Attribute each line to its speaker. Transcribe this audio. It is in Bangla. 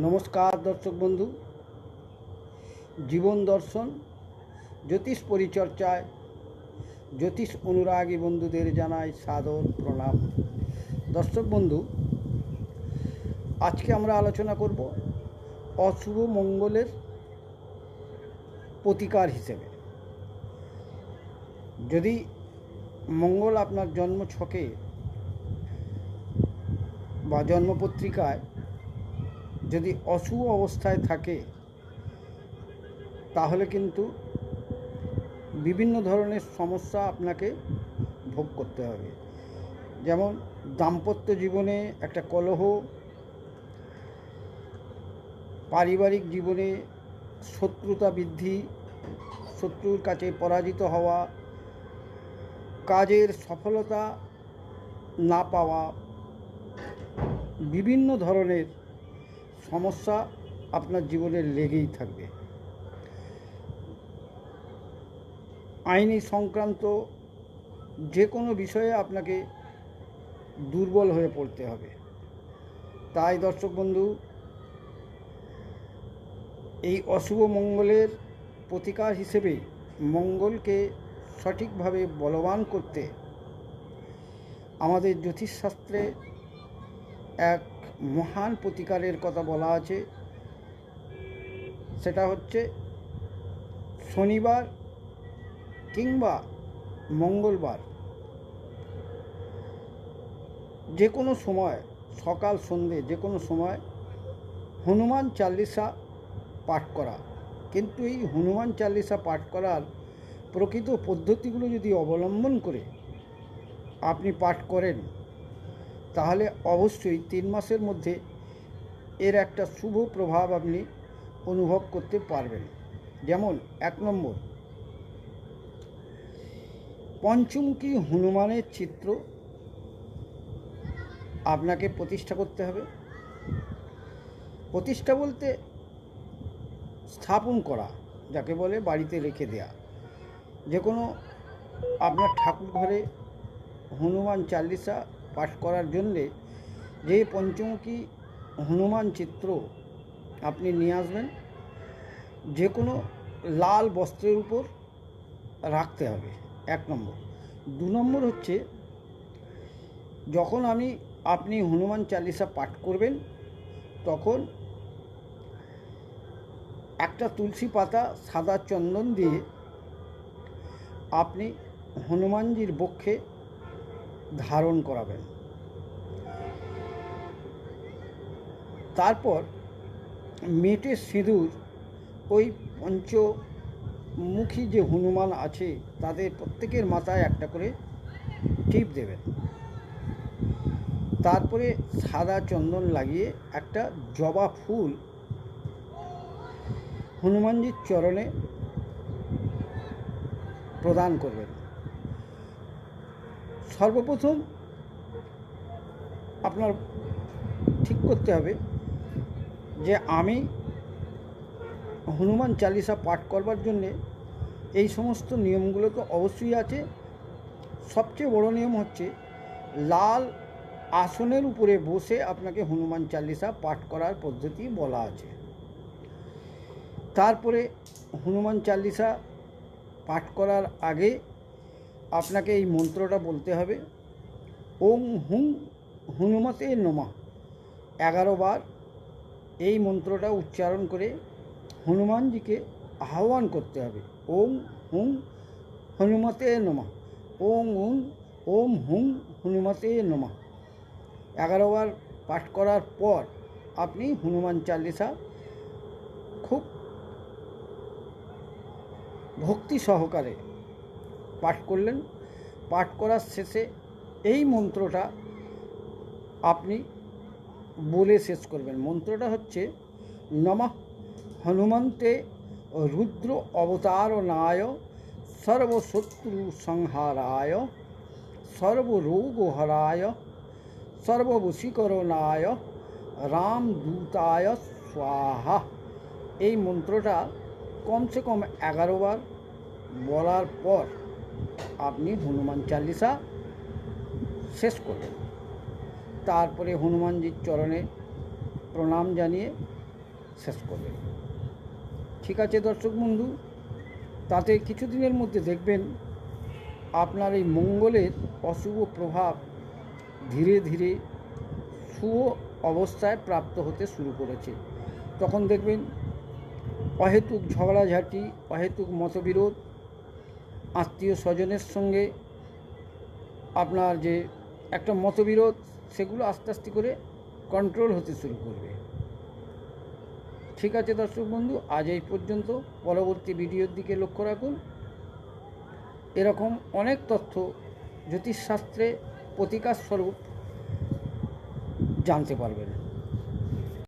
Speaker 1: নমস্কার দর্শক বন্ধু। জীবন দর্শন, জ্যোতিষ পরিচর্যায় জ্যোতিষ অনুরাগী বন্ধুদের জানাই সাদর প্রণাম। দর্শক বন্ধু, আজকে আমরা আলোচনা করব অশুভ মঙ্গলের প্রতিকার হিসেবে। যদি মঙ্গল আপনার জন্ম ছকে বা জন্মপত্রিকায় যদি অশুভ অবস্থায় থাকে, তাহলে কিন্তু বিভিন্ন ধরনের সমস্যা আপনাকে ভোগ করতে হবে। যেমন দাম্পত্য জীবনে একটা কলহ, পারিবারিক জীবনে শত্রুতা বৃদ্ধি, শত্রুর কাছে পরাজিত হওয়া, কাজের সফলতা না পাওয়া, বিভিন্ন ধরনের সমস্যা আপনার জীবনে লেগেই থাকবে। আইনি সংক্রান্ত যে কোনো বিষয়ে আপনাকে দুর্বল হয়ে পড়তে হবে। তাই দর্শক বন্ধু, এই অশুভ মঙ্গলের প্রতিকার হিসেবে মঙ্গলকে সঠিকভাবে বলবান করতে আমাদের জ্যোতিষশাস্ত্রে এক মহান প্রতিকারের কথা বলা আছে। সেটা হচ্ছে শনিবার কিংবা মঙ্গলবার। যে কোনো সময়, সকাল, সন্ধে যে কোনো সময় হনুমান চাল্লিশা পাঠ করা। কিন্তু এই হনুমান চাল্লিশা পাঠ করার প্রকৃত পদ্ধতিগুলো যদি অবলম্বন করে আপনি পাঠ করেন তাহলে অবশ্যই তিন মাসের মধ্যে এর একটা শুভ প্রভাব আপনি অনুভব করতে পারবেন। যেমন এক নম্বর, পঞ্চমুখী হনুমানের চিত্র আপনাকে প্রতিষ্ঠা করতে হবে। প্রতিষ্ঠা বলতে স্থাপন করা, যাকে বলে বাড়িতে রেখে দেয়া। যে কোনো আপনার ঠাকুর ঘরে হনুমান চাল্লিশা পাঠ করার জন্যে যে পঞ্চমুখী হনুমান চিত্র আপনি নিয়ে আসবেন, যে কোনো লাল বস্ত্রের উপর রাখতে হবে, এক নম্বর। দু নম্বর হচ্ছে, যখন আমি, আপনি হনুমান চালিসা পাঠ করবেন, তখন একটা তুলসী পাতা, সাদা চন্দন দিয়ে আপনি হনুমানজির বক্ষে ধারণ করাবেন। তারপর মেটে সিঁদুর, ওই পঞ্চমুখী যে হনুমান আছে, তাদের প্রত্যেকের মাথায় একটা করে টিপ দেবেন। তারপরে সাদা চন্দন লাগিয়ে একটা জবা ফুল হনুমানজির চরণে প্রদান করবেন। সর্বপ্রথম আপনার ঠিক করতে হবে যে আমি হনুমান চালিসা পাঠ করবার জন্যে এই সমস্ত নিয়মগুলো তো অবশ্যই আছে। সবচেয়ে বড় নিয়ম হচ্ছে লাল আসনের উপরে বসে আপনাকে হনুমান চালিসা পাঠ করার পদ্ধতি বলা আছে। তারপরে হনুমান চালিসা পাঠ করার আগে আপনাকে এই মন্ত্রটা বলতে হবে। ওং হুং হনুমতে নমা। এগারো বার এই মন্ত্রটা উচ্চারণ করে হনুমানজিকে আহ্বান করতে হবে। ওং হুং হনুমতে নমা। ওং উং ওম হুং হনুমতে নমা। এগারো বার পাঠ করার পর আপনি হনুমান চালিসা খুব ভক্তি সহকারে পাঠ করলেন। পাঠ করার শেষে এই মন্ত্রটা আপনি বলে শেষ করবেন। মন্ত্রটা হচ্ছে, নমঃ হনুমন্তে রুদ্র অবতার নায় সর্বশত্রু সংহারায়, সর্বরোগহরায়, সর্ববশীকরণায় রামদূতায় স্বাহা। এই মন্ত্রটা কমসে কম এগারো বার বলার পর আপনি হনুমান চালিসা শেষ করবেন তারপরে হনুমানজির চরণে প্রণাম জানিয়ে শেষ করবে ঠিক আছে দর্শক বন্ধু, তাতে কিছুদিনের মধ্যে দেখবেন আপনার এই মঙ্গলের অশুভ প্রভাব ধীরে ধীরে শুভ অবস্থায় প্রাপ্ত হতে শুরু করেছে। তখন দেখবেন অহেতুক ঝগড়াঝাঁটি, অহেতুক মতবিরোধ আত্মীয় স্বজনের সঙ্গে আপনার যে একটা মতবিরোধ, সেগুলো আস্তে আস্তে করে কন্ট্রোল হতে শুরু করবে। ঠিক আছে দর্শক বন্ধু, আজ এই পর্যন্ত। পরবর্তী ভিডিওর দিকে লক্ষ্য রাখুন। এরকম অনেক তথ্য জ্যোতিষশাস্ত্রে প্রতিকার স্বরূপ জানতে পারবেন।